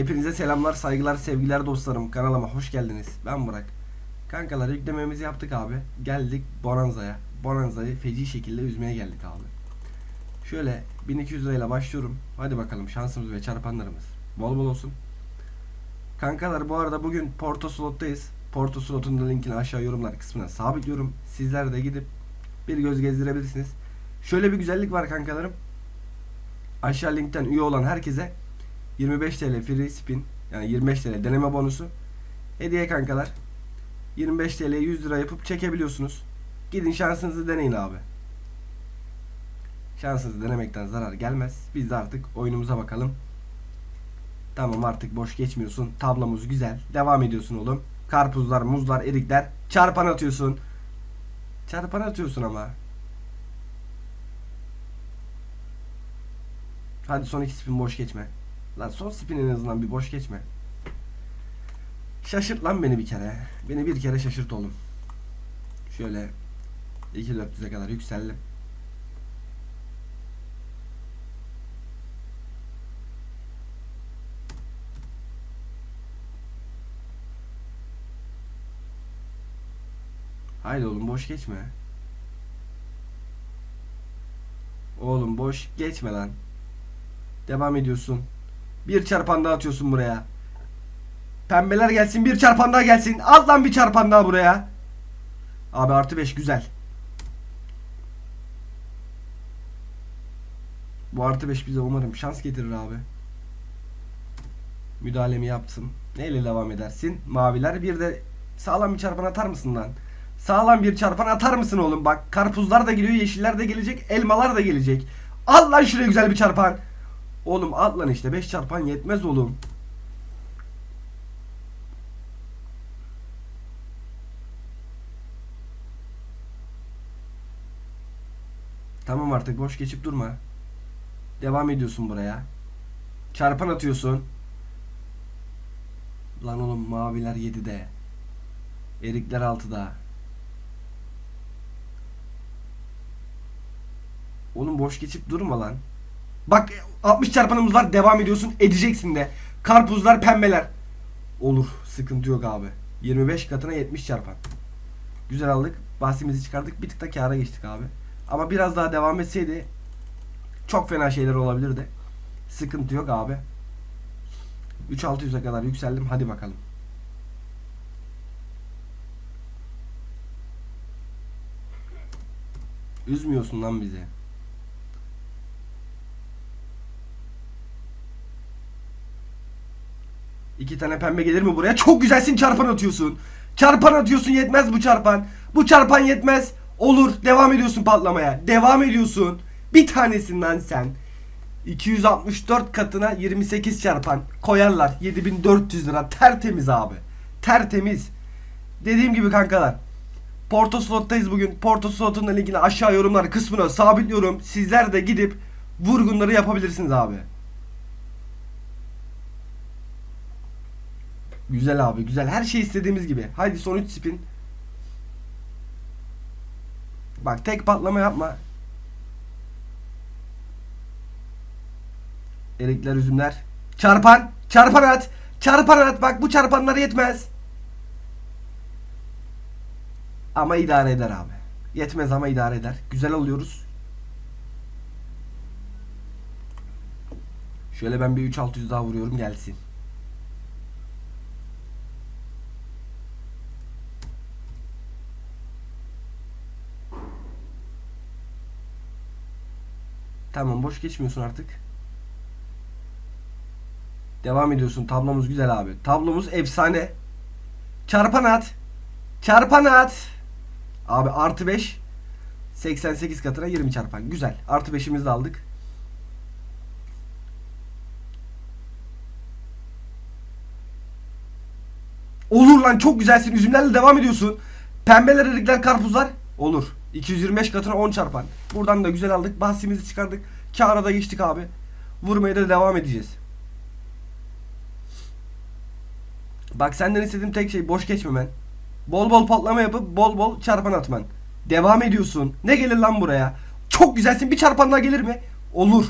Hepinize selamlar, saygılar, sevgiler dostlarım. Kanalıma hoş geldiniz. Ben Burak. Kankalar yüklememizi yaptık abi. Geldik Bonanza'ya. Bonanza'yı feci şekilde üzmeye geldik abi. Şöyle 1200 lirayla başlıyorum. Hadi bakalım şansımız ve çarpanlarımız. Bol bol olsun. Kankalar bu arada bugün Porto Slot'tayız. Porto Slot'un da linkini aşağı yorumlar kısmına sabitliyorum. Sizler de gidip bir göz gezdirebilirsiniz. Şöyle bir güzellik var kankalarım. Aşağı linkten üye olan herkese 25 TL free spin yani 25 TL deneme bonusu hediye kankalar. 25 TL 100 lira yapıp çekebiliyorsunuz. Gidin şansınızı deneyin abi. Şansınızı denemekten zarar gelmez. Biz de artık oyunumuza bakalım. Tamam artık boş geçmiyorsun. Tablomuz güzel. Devam ediyorsun oğlum. Karpuzlar, muzlar, erikler. Çarpan atıyorsun. Çarpan atıyorsun ama. Hadi son iki spin boş geçme. Lan son spin en azından bir boş geçme. Şaşırt lan beni bir kere. Beni bir kere şaşırt oğlum. Şöyle 2400'e kadar yükseldim. Haydi oğlum boş geçme. Oğlum boş geçme lan. Devam ediyorsun. Bir çarpan daha atıyorsun buraya. Pembeler gelsin bir çarpan daha gelsin. Al lan bir çarpan daha buraya. Abi artı 5 güzel. Bu artı 5 bize umarım şans getirir abi. Müdahalemi yaptım. Neyle devam edersin? Maviler bir de sağlam bir çarpan atar mısın lan? Sağlam bir çarpan atar mısın oğlum? Bak karpuzlar da geliyor, yeşiller de gelecek, elmalar da gelecek. Al lan şuraya güzel bir çarpan. Oğlum at lan işte 5 çarpan yetmez oğlum. Tamam artık boş geçip durma. Devam ediyorsun buraya. Çarpan atıyorsun. Lan oğlum maviler 7'de. Erikler 6'da. Oğlum boş geçip durma lan. Bak 60 çarpanımız var devam ediyorsun edeceksin de. Karpuzlar pembeler. Olur sıkıntı yok abi. 25 katına 70 çarpan. Güzel aldık. Bahsimizi çıkardık. Bir tık da kâra geçtik abi. Ama biraz daha devam etseydi çok fena şeyler olabilirdi. Sıkıntı yok abi. 3600'e kadar yükseldim. Hadi bakalım. Üzmüyorsun lan bizi. İki tane pembe gelir mi buraya? Çok güzelsin çarpan atıyorsun. Çarpan atıyorsun yetmez bu çarpan. Bu çarpan yetmez. Olur devam ediyorsun patlamaya. Devam ediyorsun. Bir tanesinden sen. 264 katına 28 çarpan koyarlar. 7400 lira tertemiz abi. Tertemiz. Dediğim gibi kankalar. Porto Slot'tayız bugün. Porto Slot'un da linkini aşağı yorumlar kısmına sabitliyorum. Sizler de gidip vurgunları yapabilirsiniz abi. Güzel abi güzel. Her şey istediğimiz gibi. Haydi son 3 spin. Bak tek patlama yapma. Erikler üzümler. Çarpan. Çarpan at. Çarpan at. Bak bu çarpanlar yetmez. Ama idare eder abi. Yetmez ama idare eder. Güzel alıyoruz. Şöyle ben bir 3600 daha vuruyorum gelsin. Tamam boş geçmiyorsun artık. Devam ediyorsun. Tablomuz güzel abi. Tablomuz efsane. Çarpan at. Çarpan at. Abi artı 5. 88 katına 20 çarpan. Güzel. Artı 5'imizi de aldık. Olur lan çok güzelsin. Üzümlerle devam ediyorsun. Pembeler, erikler, karpuzlar. Olur. 225 katına 10 çarpan. Buradan da güzel aldık. Bahsimizi çıkardık. Kâra da geçtik abi. Vurmaya da devam edeceğiz. Bak senden istediğim tek şey boş geçmemen. Bol bol patlama yapıp bol bol çarpan atman. Devam ediyorsun. Ne gelir lan buraya? Çok güzelsin. Bir çarpan daha gelir mi? Olur.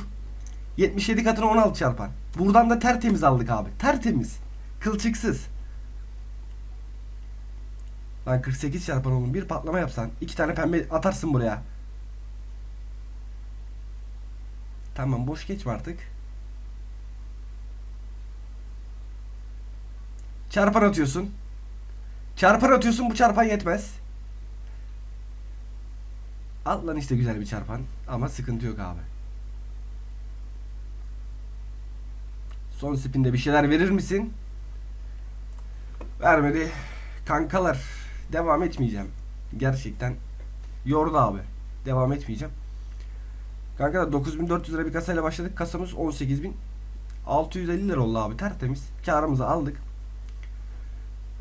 77 katına 16 çarpan. Buradan da tertemiz aldık abi. Tertemiz. Kılçıksız. Lan 48 çarpan oğlum bir patlama yapsan iki tane pembe atarsın buraya. Tamam boş geçme artık. Çarpan atıyorsun. Çarpan atıyorsun bu çarpan yetmez. Al lan işte güzel bir çarpan ama sıkıntı yok abi. Son spinde bir şeyler verir misin? Vermedi. Kankalar devam etmeyeceğim. Gerçekten yordu abi. Devam etmeyeceğim. Kanka 9400 lira bir kasayla başladık. Kasamız 18650 lira oldu abi. Tertemiz. Karımızı aldık.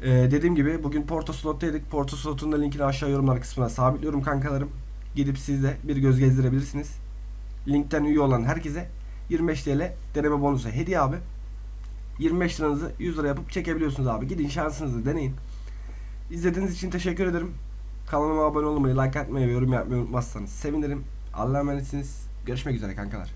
Ee, dediğim gibi bugün Porto Slot'taydık. Porto Slot'un da linkini aşağı yorumlar kısmına sabitliyorum kankalarım. Gidip siz de bir göz gezdirebilirsiniz. Linkten üye olan herkese 25 TL deneme bonusu hediye abi. 25 liranızı 100 lira yapıp çekebiliyorsunuz abi. Gidin şansınızı deneyin. İzlediğiniz için teşekkür ederim. Kanalıma abone olmayı, like atmayı ve yorum yapmayı unutmazsanız sevinirim. Allah'a emanetsiniz. Görüşmek üzere kankalar.